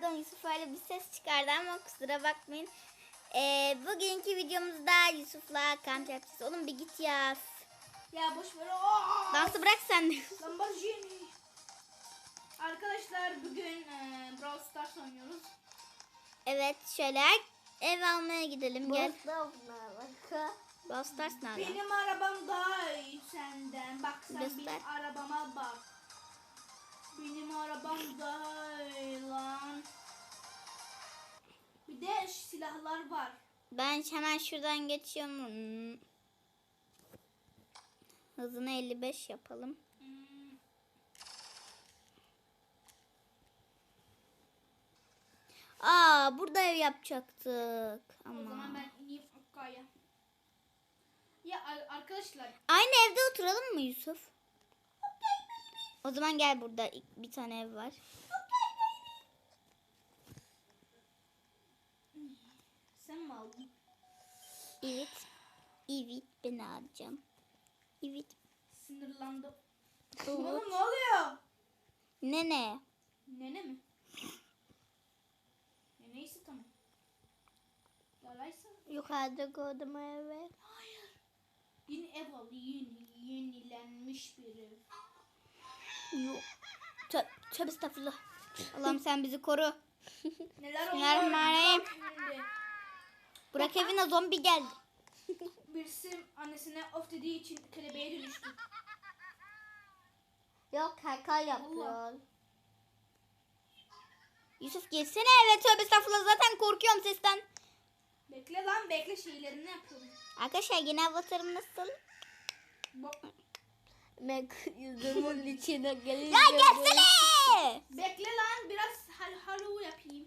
Pardon Yusuf öyle bir ses çıkardı ama kusura bakmayın. Ee, bugünkü videomuzda Yusuf'la kamp yapacağız. Oğlum bir git ya. Ya boş ver. Aa! Dansı bırak sen de. Lamborghini. Arkadaşlar bugün e, Brawl Stars oynuyoruz. Evet şöyle ev almaya gidelim. Gel. Gel. Brawl Stars nerede? Benim arabam daha iyi senden. Bak sen Göster. benim arabama bak. Benim arabam daha lan. Bir de silahlar var. Ben hemen şuradan geçiyorum. Hmm. Hızını 55 yapalım. Hmm, Aa burada ev yapacaktık. O zaman Ama. ben ineyim Akka'ya. Ya ar- arkadaşlar Aynı evde oturalım mı Yusuf? O zaman gel burada bir tane ev var. sen mi aldın? Evet. Evet ben alacağım. Evet. Evet. Oğlum ne oluyor? Nene. Nene mi? E, neyse tamam. Yalaysa. Yukarıda gördüm evi. Hayır. Yeni ev aldı. Yeni, yenilenmiş bir ev. Yok. Tö tövbe estağfurullah. Allah'ım sen bizi koru. Neler oluyor? Bismillahirrahmanirrahim. Burak evine zombi geldi. Birisi annesine of dediği için kelebeğe dönüştü. Yok kaka yapıyor. Yusuf gelsene eve tövbe estağfurullah zaten korkuyorum sesten. Bekle lan bekle şeylerini yapıyorum. Arkadaşlar yeni avatarım nasıl? Bak. Mek yüzümün içine gelince. Ya gelsene. Bekle lan biraz hal halu yapayım.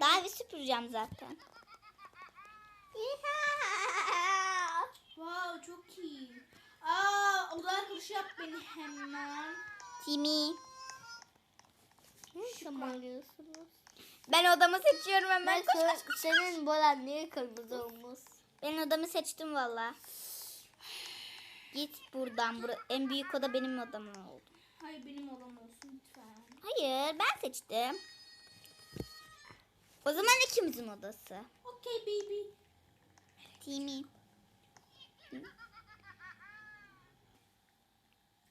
Daha bir süpüreceğim zaten. Wow çok iyi. Aa oda arkadaşı yap beni hemen. Timmy. Ne zaman arıyorsunuz? Ben odamı seçiyorum hemen. Ben Koş, koş. kır- senin bolan niye kırmızı olmuş? Ben odamı seçtim valla. Git buradan. Bura, en büyük oda benim odam oldu. Hayır benim odam olsun lütfen. Hayır ben seçtim. O zaman ikimizin odası. Okay baby.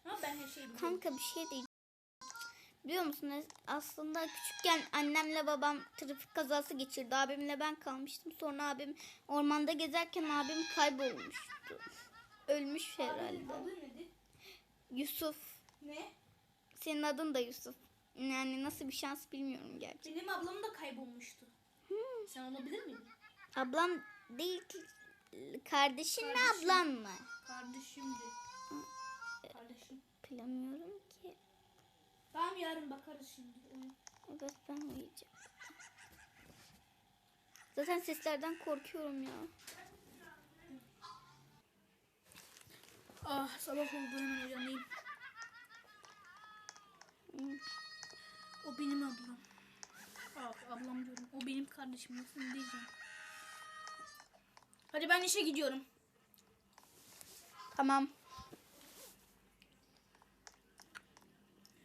Ama ben her şeyi biliyorum. Kanka bir şey değil. Biliyor musunuz aslında küçükken annemle babam trafik kazası geçirdi. Abimle ben kalmıştım. Sonra abim ormanda gezerken abim kaybolmuştu. Ölmüş herhalde. Yusuf. Ne? Senin adın da Yusuf. Yani nasıl bir şans bilmiyorum gerçi. Benim ablam da kaybolmuştu. Sen olabilir miydin? Ablam değil ki kardeşin mi Kardeşim. ablan mı? Kardeşimdi. Kardeşim. Bilemiyorum ki. Tamam yarın bakarız şimdi. Evet ben uyuyacağım. Zaten seslerden korkuyorum ya. Ah sabah oldu hemen uyanayım. O benim ablam. Ah ablam diyorum. O benim kardeşim. Nasıl diyeceğim? Hadi ben işe gidiyorum. Tamam.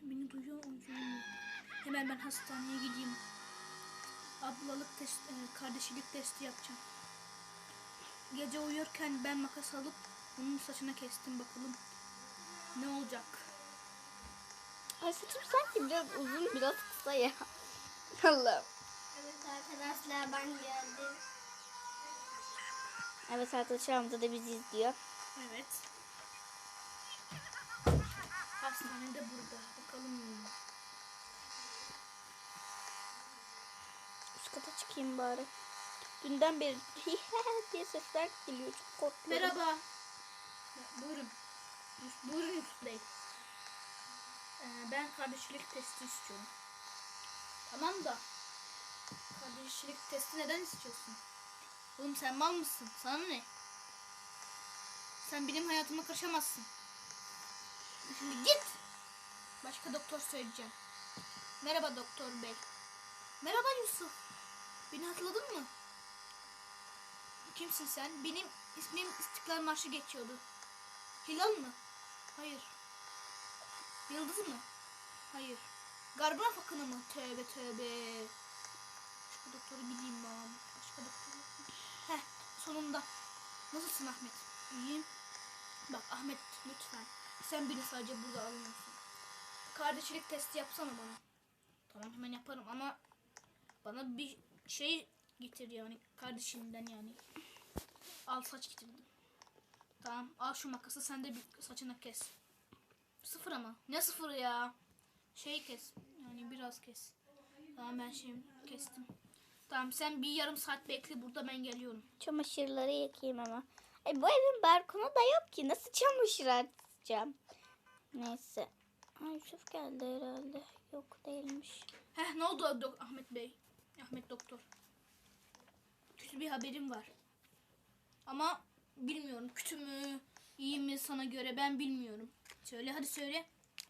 Beni duyuyor mu? Hemen ben hastaneye gideyim. Ablalık test, e, kardeşlik testi yapacağım. Gece uyurken ben makas alıp onun saçına kestim bakalım. Ne olacak? Ay saçım sanki biraz uzun biraz kısa ya. Allah'ım. Evet arkadaşlar ben geldim. Evet arkadaşlar Hamza da bizi izliyor. Evet. Hastanede burada. Bakalım. Üst kata çıkayım bari. Dünden beri diye sesler geliyor. Çok korkuyorum. Merhaba. Buyurun. Buyurun Yusuf Bey. Ee, ben kardeşlik testi istiyorum. Tamam da. Kardeşlik testi neden istiyorsun? Oğlum sen mal mısın? Sana ne? Sen benim hayatıma karışamazsın. Şimdi git. Başka doktor söyleyeceğim. Merhaba doktor bey. Merhaba Yusuf. Beni hatırladın mı? Kimsin sen? Benim ismim İstiklal Marşı geçiyordu. Hilal mı? Hayır. Yıldız mı? Hayır. Garbına fakını mı? Tövbe tövbe. Şu doktora gideyim ben. Başka doktor yok mu? Heh sonunda. Nasılsın Ahmet? İyiyim. Bak Ahmet lütfen. Sen beni sadece burada almıyorsun. Kardeşlik testi yapsana bana. Tamam hemen yaparım ama bana bir şey getir yani kardeşinden yani. Al saç getirdim. Tamam al şu makası sen de bir saçını kes. Sıfır ama. Ne sıfırı ya? Şey kes. Yani biraz kes. Tamam ben şimdi kestim. Tamam sen bir yarım saat bekle burada ben geliyorum. Çamaşırları yıkayayım ama. E, bu evin balkonu da yok ki. Nasıl çamaşır atacağım? Neyse. Ay Yusuf geldi herhalde. Yok değilmiş. Heh ne oldu dok- Ahmet Bey? Ahmet doktor. Kötü bir haberim var. Ama bilmiyorum kötü mü iyi mi sana göre ben bilmiyorum. Söyle hadi söyle.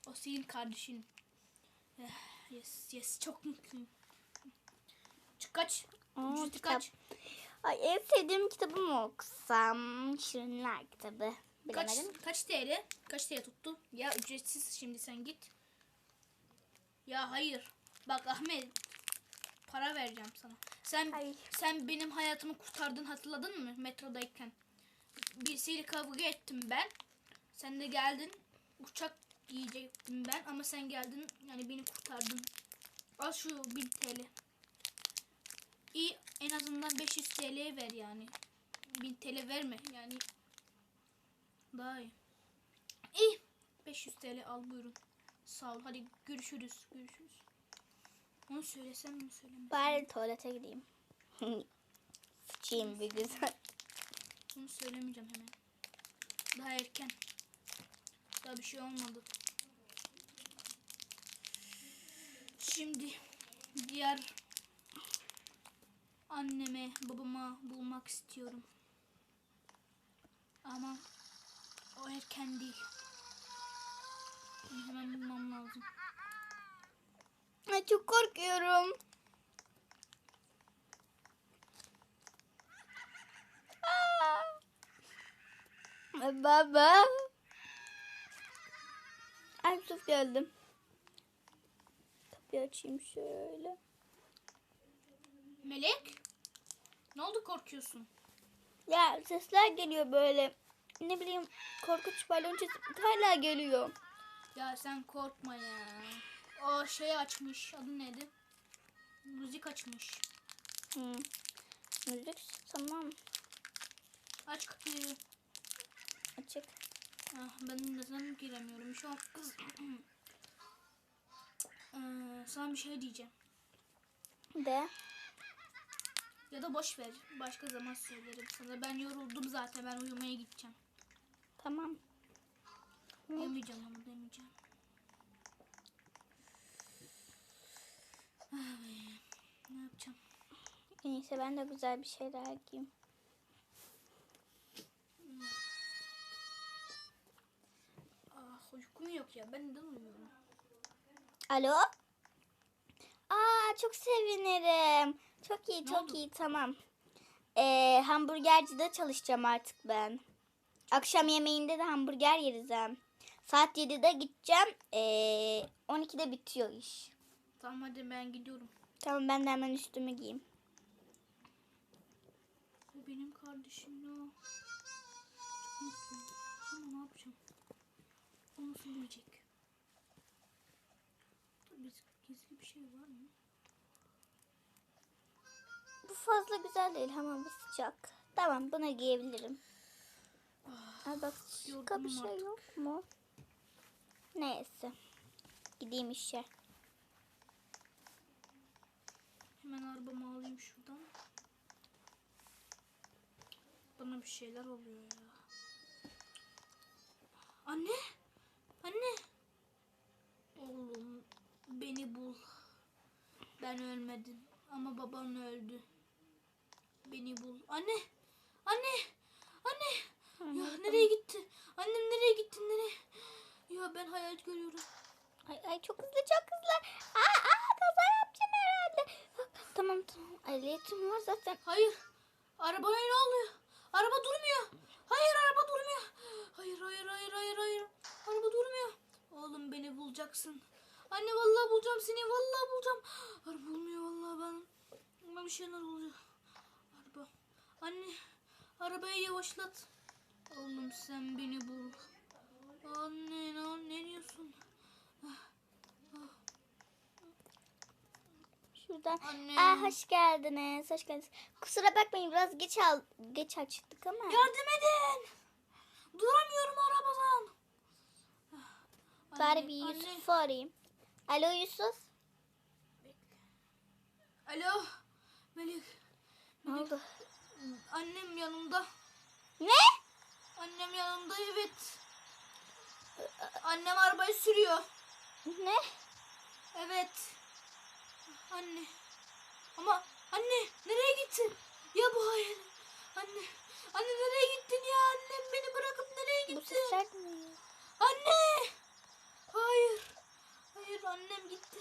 O senin kardeşin. Eh, Yes yes çok mutluyum. Çık kaç. Aa, Ücreti kitap. kaç. Ay en sevdiğim kitabı mı okusam? Şirinler kitabı. Kaç, Bilemedim. kaç TL? Kaç TL tuttu? Ya ücretsiz şimdi sen git. Ya hayır. Bak Ahmet para vereceğim sana. Sen Ay. sen benim hayatımı kurtardın hatırladın mı metrodayken? Birisiyle kavga ettim ben. Sen de geldin uçak yiyecektim ben ama sen geldin yani beni kurtardın. Al şu 1000 TL. İyi en azından 500 TL ver yani. 1000 TL verme yani daha iyi. İyi. 500 TL al buyurun. Sağ ol. Hadi görüşürüz. Görüşürüz. Onu söylesem mi söylemesem? Bari tuvalete gideyim. Sıçayım bir güzel. Onu söylemeyeceğim hemen. Daha erken. Daha bir şey olmadı. Şimdi diğer anneme, babama bulmak istiyorum. Ama o erken değil. Onu hemen bulmam lazım. Ay çok korkuyorum. Aa! Ay Baba. Ay Yusuf geldim. Kapıyı açayım şöyle. Melek? Ne oldu korkuyorsun? Ya sesler geliyor böyle. Ne bileyim korkunç baloncu hala geliyor. Ya sen korkma ya. O şey açmış. Adı neydi? Müzik açmış. Hı. Müzik tamam Aç kapıyı. Açık. Ah, ben neden giremiyorum? Şu an kız. Ee, sana bir şey diyeceğim. De. Ya da boş ver. Başka zaman söylerim sana. Ben yoruldum zaten. Ben uyumaya gideceğim. Tamam. Demeyeceğim ama demeyeceğim. Ah be, Ne yapacağım? İyisi ben de güzel bir şeyler giyeyim. Yok ya. Ben neden uyumuyorum? Alo? Aa çok sevinirim. Çok iyi Ne çok oldu? iyi tamam. Ee, hamburgercide çalışacağım artık ben. Akşam yemeğinde de hamburger yeriz hem. Saat 7'de gideceğim. Ee, 12'de bitiyor iş. Tamam hadi ben gidiyorum. Tamam ben de hemen üstümü giyeyim. Bu benim kardeşim ya. Çok mutluyum. Ama ne yapacağım? O nasıl bilecek? Biz gizli bir şey var mı? Bu fazla güzel değil ama bu sıcak. Tamam bunu giyebilirim. Ay bak şıka bir şey artık. yok mu? Neyse. Gideyim işe. Hemen arabamı alayım şuradan. Bana bir şeyler oluyor ya. Anne! Anne! Oğlum beni bul. Ben ölmedim ama baban öldü. Beni bul. Anne! Anne! Anne! Ya nereye gitti? Annem nereye gitti? Nereye? Ya ben hayal görüyorum. Ay, ay çok hızlı çok hızlı. Aa, aa kaza yapacağım herhalde. Tamam tamam. Ehliyetim var zaten. Hayır. Arabaya ne oluyor? Araba durmuyor. Hayır araba durmuyor. Hayır hayır hayır hayır hayır. Araba durmuyor. Oğlum beni bulacaksın. Anne vallahi bulacağım seni. Vallahi bulacağım. Araba bulmuyor vallahi ben. Ama bir şeyler oluyor. Anne arabayı yavaşlat. Oğlum sen beni bul. Anne ne, ne diyorsun? Şuradan. Anne. Aa, hoş geldiniz. Hoş geldiniz. Kusura bakmayın biraz geç al geç açtık ama. Yardım edin. Duramıyorum arabadan. Bari Anne, bir. Yusuf'u arayayım. Alo Yusuf. Alo. Melek. Ne oldu? Annem yanımda. Ne? Annem yanımda evet. Annem arabayı sürüyor. Ne? Evet. Anne. Ama anne nereye gittin? Ya bu hayır. Anne. Anne nereye gittin ya? Annem beni bırakıp nereye Bu gittin? sesler ne? Anne. Hayır. Hayır annem gitti.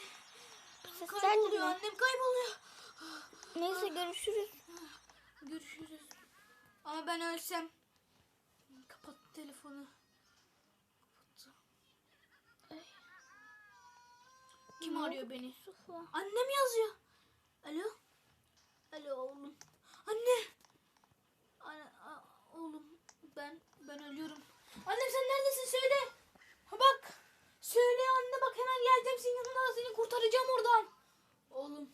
Kayboluyor ne? annem kayboluyor. Neyse görüşürüz. Görüşürüz. Ama ben ölsem. Kapat telefonu. Kapattı. Kim Ne arıyor beni? Yusuf'a? Annem yazıyor. Alo. Alo oğlum. Anne. Anne, oğlum ben ben ölüyorum. Annem sen neredesin söyle. Ha bak. Söyle anne bak hemen geleceğim senin yanına seni kurtaracağım oradan. Oğlum.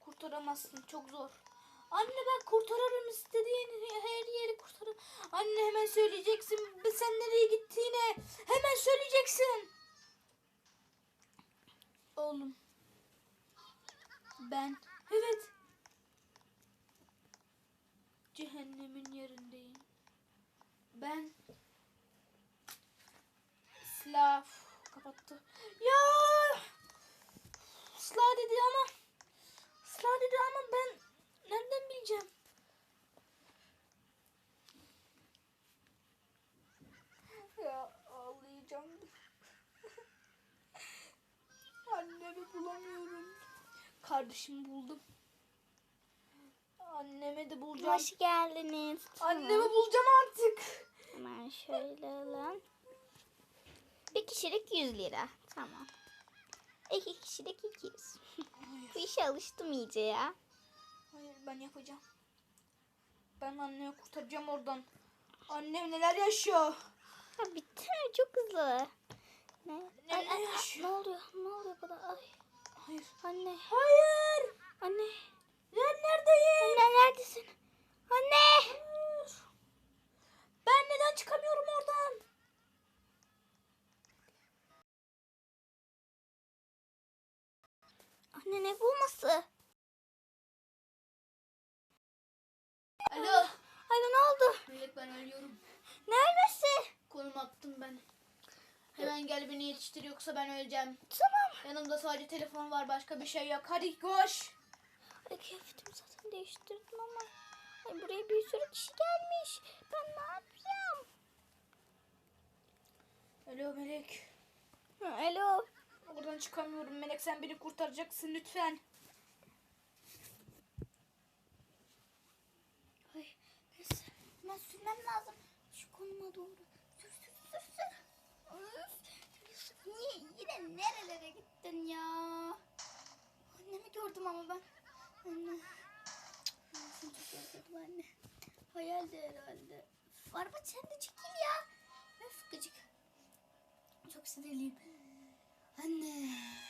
Kurtaramazsın çok zor. Anne ben kurtarırım istediğin her yeri kurtarırım. Anne hemen söyleyeceksin sen nereye gittiğini. Hemen söyleyeceksin. Oğlum. Ben. Evet. Cehennemin yerindeyim. Ben. Silah kapattı. Ya! Silah dedi ama. Silah dedi ama ben nereden bileceğim? Ya ağlayacağım. Annemi bulamıyorum. Kardeşimi buldum. Annemi de bulacağım. Hoş geldiniz. Annemi bulacağım artık. Hemen şöyle alalım. Bir kişilik 100 lira. Tamam. İki kişilik 200. Bu işe alıştım iyice ya. Hayır ben yapacağım. Ben annemi kurtaracağım oradan. Annem neler yaşıyor? Ha, bitti? Çok hızlı. Ne? Ne Ay, ay, ne oluyor? Ne oluyor bana? Ay, Hayır. anne. Hayır. Anne. Ben neredeyim? Anne neredesin? Anne. Hayır. Ben neden çıkamıyorum oradan? Anne ne bulması? Alo. Anne ne oldu? Melek ben ölüyorum. Neredesin? Konum attım ben. Hemen gel beni yetiştir yoksa ben öleceğim. Tamam. Yanımda sadece telefon var başka bir şey yok. Hadi koş. Ay kıyafetimi zaten değiştirdim ama. Ay buraya bir sürü kişi gelmiş. Ben ne yapacağım? Alo Melek. Alo. Oradan çıkamıyorum. Melek sen beni kurtaracaksın lütfen. Ay neyse. Sürmem lazım. Şu konuma doğru. Sür sür sür sür. Niye yine nerelere gittin ya? Annemi gördüm ama ben. Anne. Seni çok özledim anne. Hayaldi herhalde. Araba sen de çekil ya. Öf gıcık. Çok sinirliyim. Anne.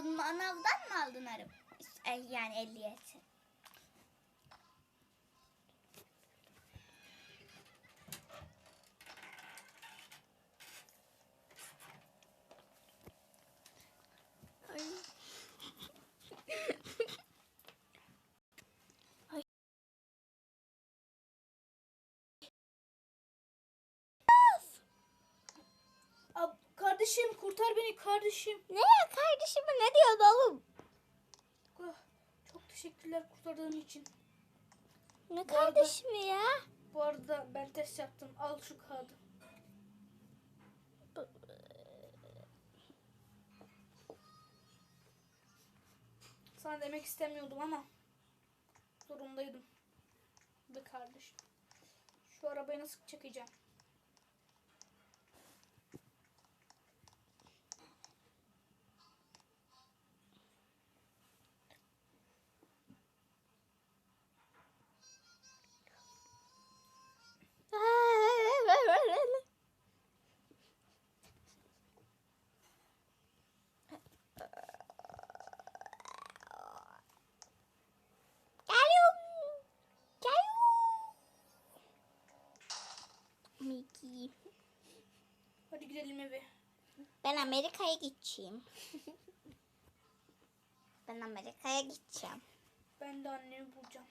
Aldın? Manavdan mı aldın araba? Ay, Yani ehliyeti. Kardeşim kurtar beni kardeşim. Ne şimdi ne diyorsun oğlum? Ah, çok teşekkürler kurtardığın için. Ne kardeşim arada, ya? Bu arada ben test yaptım. Al şu kağıdı. Sana demek istemiyordum ama zorundaydım. Da kardeş. Şu arabayı nasıl çekeceğim? Mickey. Hadi gidelim eve. Ben Amerika'ya gideceğim. ben Amerika'ya gideceğim. Ben de annemi bulacağım.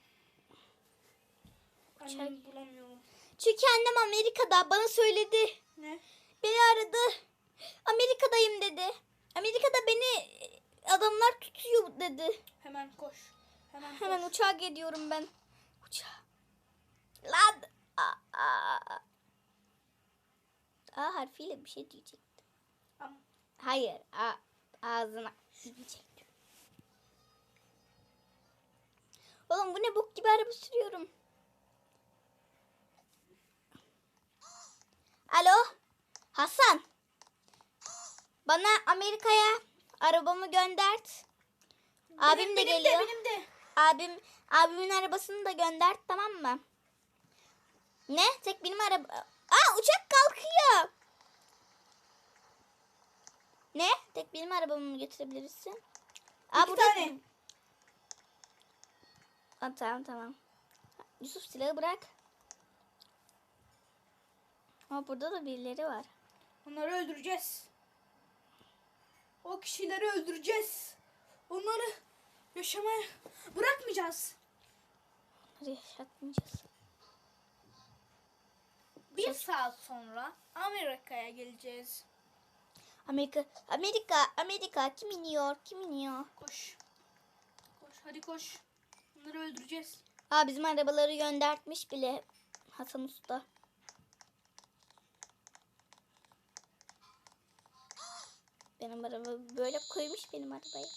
Annemi bulamıyorum. Çünkü annem Amerika'da bana söyledi. Ne? Beni aradı. Amerika'dayım dedi. Amerika'da beni adamlar tutuyor dedi. Hemen koş. Hemen, Hemen koş. uçağa gidiyorum ben. Uçağa. Lan. A, a, a. Harfiyle bir şey diyecektim. Hayır. A, ağzına diyecektim. Oğlum bu ne bok gibi araba sürüyorum. Alo. Hasan. Bana Amerika'ya arabamı göndert. Abim de benim geliyor. De, benim de. Abim abimin arabasını da gönder tamam mı? Ne? Tek benim araba. Aa uçak kalkıyor. Ne? Tek benim arabamı mı götürebilirsin? Aa, İki tane. Aa, tamam tamam. Yusuf silahı bırak. Ama burada da birileri var. Onları öldüreceğiz. O kişileri öldüreceğiz. Onları yaşamaya bırakmayacağız. Onları yaşatmayacağız. Bir saat sonra Amerika'ya geleceğiz. Amerika, Amerika, Amerika kim iniyor? Kim iniyor? Koş. Koş hadi koş. Onları öldüreceğiz. Aa bizim arabaları göndertmiş bile Hasan Usta. Benim araba böyle koymuş benim arabayı.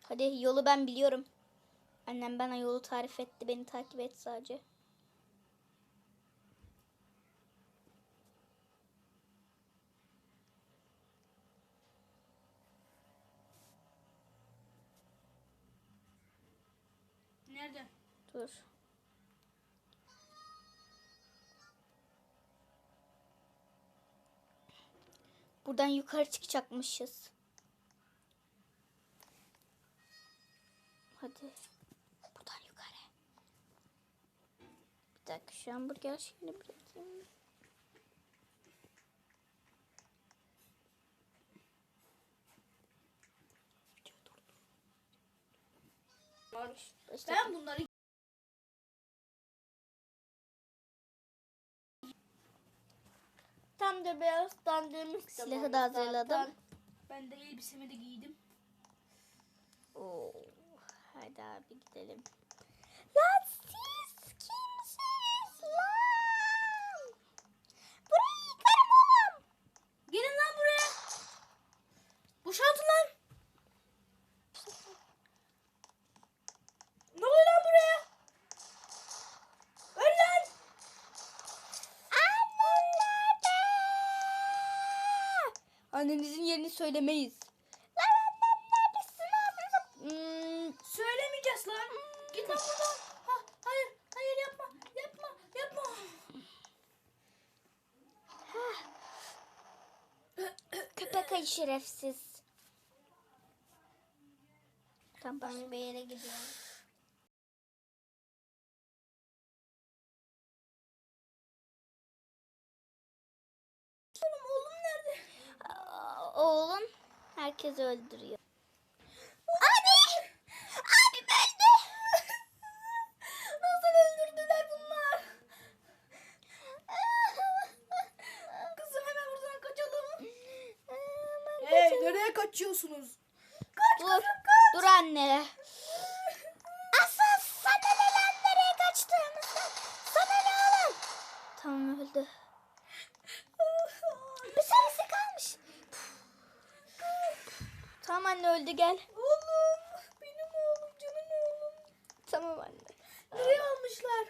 Hadi yolu ben biliyorum. Annem bana yolu tarif etti. Beni takip et sadece. Buradan yukarı çıkacakmışız. Hadi. Buradan yukarı. Bir dakika şu hamburger şeyini bırakayım. Ben bunları Tam da beyaz dandırmıştım. Silahı da hazırladım. ben de elbisemi de giydim. Oo, hadi abi gidelim. Lan siz kimsiniz lan? Burayı yıkarım oğlum. Gelin lan buraya. Boşaltın lan. Ne oluyor lan buraya? Öl lan. Annem nerede? Annenizin yerini söylemeyiz. Lan annem neredesin ağzınıza? Hmm, Söylemeyeceğiz lan. Git lan buradan. Ha, hayır, hayır yapma, yapma, yapma. köpek ayı şerefsiz. Tamam. Ben bir yere gidiyorum. Oğlum nerede? Aa, Oğlum herkesi öldürüyor. Abi! Abim öldü. Nasıl öldürdüler bunlar? Kızım hemen buradan kaçalım. Hey, nereye kaçıyorsunuz? dur, dur anne. Hadi gel. Oğlum. Benim oğlum. Canım oğlum. Tamam anne. Nereye almışlar?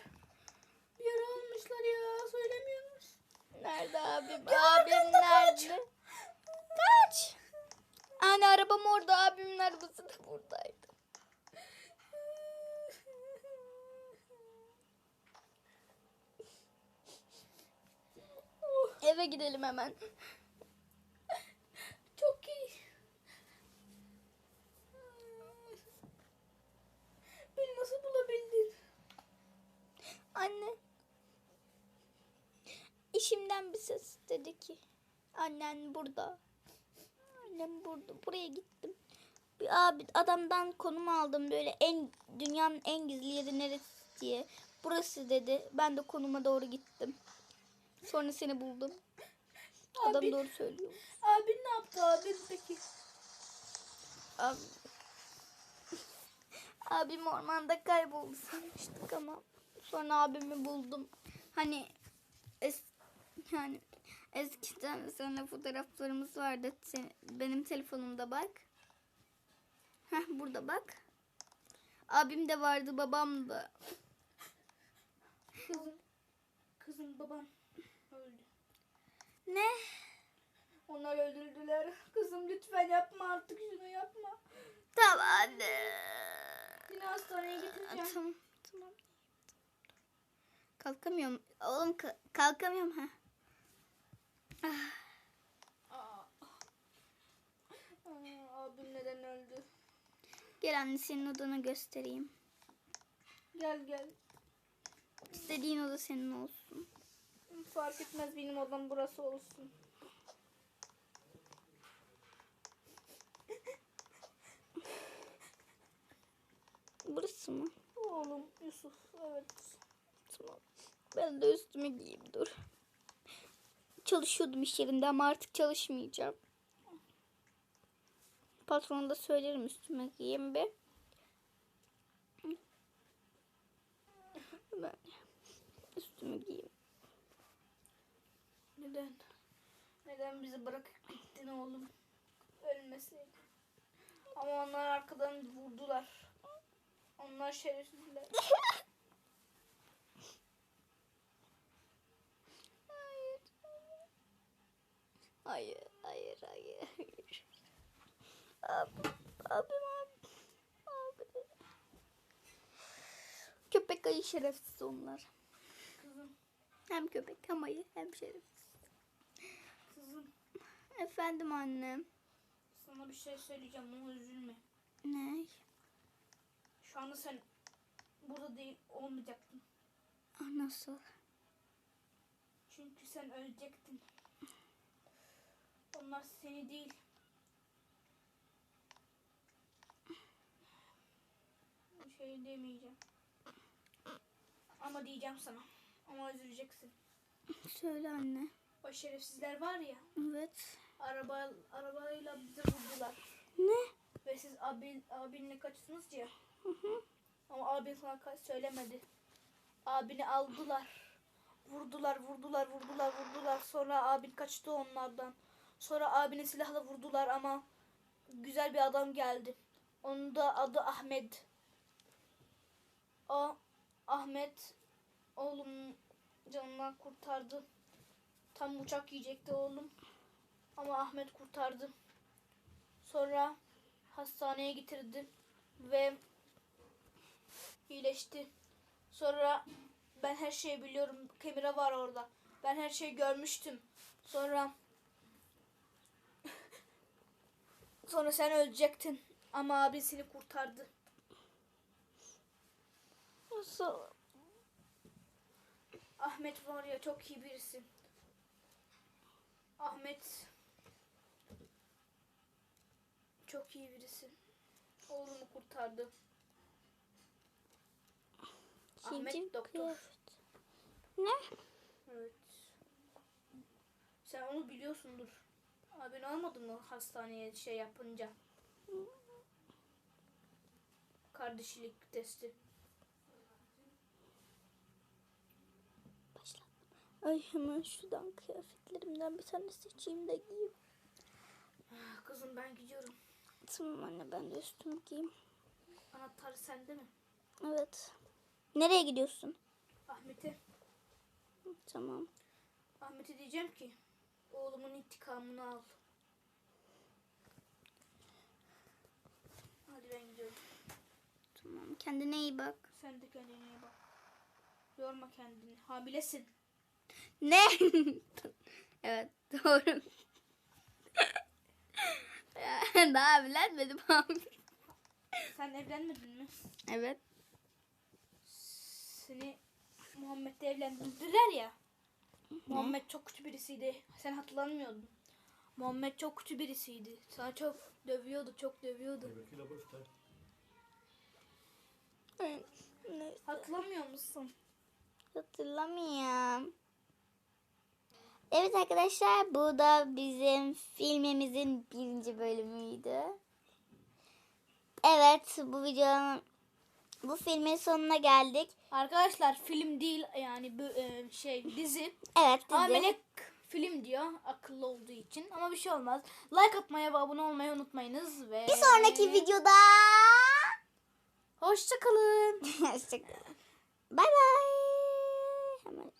Bir yere almışlar ya. Söylemiyoruz. Nerede abim? Abim nerede? Kaç. kaç. Anne arabam orada. Abimin arabası da buradaydı. Oh. Eve gidelim hemen. Anne. İşimden bir ses dedi ki. Annen burada. Annem burada. Buraya gittim. Bir abi adamdan konum aldım böyle en dünyanın en gizli yeri neresi diye. Burası dedi. Ben de konuma doğru gittim. Sonra seni buldum. Adam Abi- doğru söylüyor. Abin ne yaptı abin peki? Abi, abim ormanda kayboldu sanmıştık ama sonra abimi buldum. Hani es, yani eskiden sonra fotoğraflarımız vardı. Sen- benim telefonumda bak. Heh burada bak. Abim de vardı babam da. Kızım. Kızım babam öldü. Ne? Onlar öldürdüler. Kızım lütfen yapma artık şunu yapma. Tamam anne. Seni hastaneye getireceğim. Tamam tamam. Kalkamıyorum. Oğlum ka- kalkamıyorum ha. Aa, abim neden öldü? Gel anne senin odanı göstereyim. Gel gel. İstediğin oda senin olsun. Fark etmez benim odam burası olsun. Burası mı? Oğlum Yusuf evet. Tamam. Ben de üstümü giyeyim dur. Çalışıyordum iş yerinde ama artık çalışmayacağım. Patrona da söylerim üstüme giyeyim bir. Ben üstümü giyeyim. Neden? Neden bizi bırakıp gittin oğlum? Ölmeseydin. Ama onlar arkadan vurdular. Onlar şerefsizler. Hayır, hayır, hayır, hayır. Abi, abim, abi, abi. Köpek ayı şerefsiz onlar. Kızım, Hem köpek hem ayı hem şerefsiz. kızım. Efendim annem. Sana bir şey söyleyeceğim ama üzülme. Ne? Şu anda sen burada değil olmayacaktın. Ah, Nasıl? Çünkü sen ölecektin. Onlar seni değil. Bir şey demeyeceğim. Ama diyeceğim sana. Ama üzüleceksin. Söyle anne. O şerefsizler var ya. Evet. Araba arabayla bizi vurdular. Ne? Ve siz abin, abinle kaçtınız ya. Ama abin sana kaç söylemedi. Abini aldılar. Vurdular, vurdular, vurdular, vurdular. Sonra abin kaçtı onlardan. Sonra abini silahla vurdular ama güzel bir adam geldi. Onun da adı Ahmet. O Ahmet oğlum canından kurtardı. Tam uçak yiyecekti oğlum. Ama Ahmet kurtardı. Sonra hastaneye getirdi ve iyileşti. Sonra ben her şeyi biliyorum. Kamera var orada. Ben her şeyi görmüştüm. Sonra sonra sen ölecektin ama abi seni kurtardı. Nasıl? Ahmet var ya çok iyi birisi. Ahmet çok iyi birisi. Oğlumu kurtardı. Ahmet Giydiğim doktor. Ne? Evet. Sen onu biliyorsundur. Abin almadın mı hastaneye şey yapınca? Kardeşlik testi. Başla. Ay hemen şuradan kıyafetlerimden bir tane seçeyim de giyeyim. Ah, Kızım ben gidiyorum. Tamam anne ben de üstümü giyeyim. Anahtar sende mi? Evet. Nereye gidiyorsun? Ahmet'e. Tamam. Ahmet'e diyeceğim ki oğlumun intikamını al. Hadi ben gidiyorum. Tamam kendine iyi bak. Sen de kendine iyi bak. Yorma kendini. Hamilesin. Ne? evet doğru. Daha evlenmedim abi. Sen evlenmedin mi? Evet. Seni Muhammed'le evlendirdiler ya. Muhammed çok kötü birisiydi. Sen hatırlamıyordun. Muhammed çok kötü birisiydi. Sana çok dövüyordu, çok dövüyordu. Hatırlamıyor musun? Hatırlamıyorum. Evet arkadaşlar bu da bizim filmimizin birinci bölümüydü. Evet bu videonun bu filmin sonuna geldik. Arkadaşlar film değil yani bu e, şey dizi. Evet dizi. Ama Melek film diyor akıllı olduğu için ama bir şey olmaz. Like atmayı ve abone olmayı unutmayınız ve Bir sonraki videoda Hoşçakalın. Hoşçakalın. Bay bay. Hemen